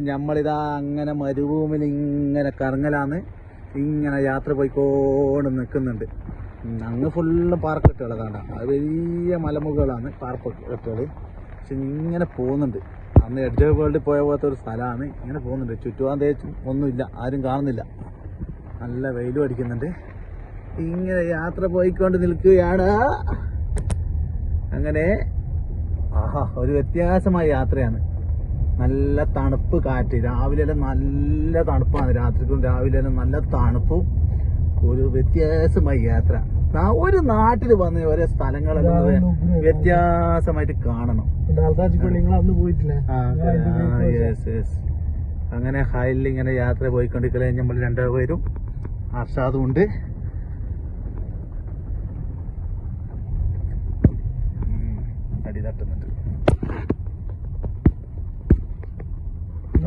നമ്മളിതാ അങ്ങനെ മരുഭൂമിയിൽ ഇങ്ങനെ കറങ്ങലാന്ന് ഇങ്ങനെ യാത്ര പോയിക്കോണ്ട് നിൽക്കുന്നുണ്ട് അങ്ങ് ഫുള്ള് പാറക്കെട്ടുകൾ കാണാം അത് വലിയ മലമുകളാണ് പാറക്കെട്ടുകൾ പക്ഷെ ഇങ്ങനെ പോകുന്നുണ്ട്. അന്ന് എഡ്ജ് വേൾഡിൽ പോയ പോലത്തെ ഒരു സ്ഥലമാണ് ഇങ്ങനെ പോകുന്നുണ്ട്. ചുറ്റുപാൻ തേച്ചും ഒന്നുമില്ല. ആരും കാണുന്നില്ല. നല്ല വെയിലും അടിക്കുന്നുണ്ട്. ഇങ്ങനെ യാത്ര പോയിക്കൊണ്ട് നിൽക്കുകയാണ്. അങ്ങനെ ആഹാ ഒരു വ്യത്യാസമായ യാത്രയാണ്. നല്ല തണുപ്പ് കാറ്റ്. രാവിലെ നല്ല തണുപ്പാണ്. രാത്രിക്കും രാവിലെ നല്ല തണുപ്പും. ഒരു വ്യത്യാസമായി യാത്ര. ഒരു നാട്ടിൽ വന്ന് ഓരോ സ്ഥലങ്ങളെല്ലാം വേ- വ്യത്യാസമായിട്ട് കാണണം. അങ്ങനെ ഹൈലിൽ ഇങ്ങനെ യാത്ര പോയിക്കൊണ്ടിരിക്കലേ നമ്മൾ രണ്ടുപേരും അർഷാദും ഉണ്ട്. അടി തട്ടുന്നുണ്ട്.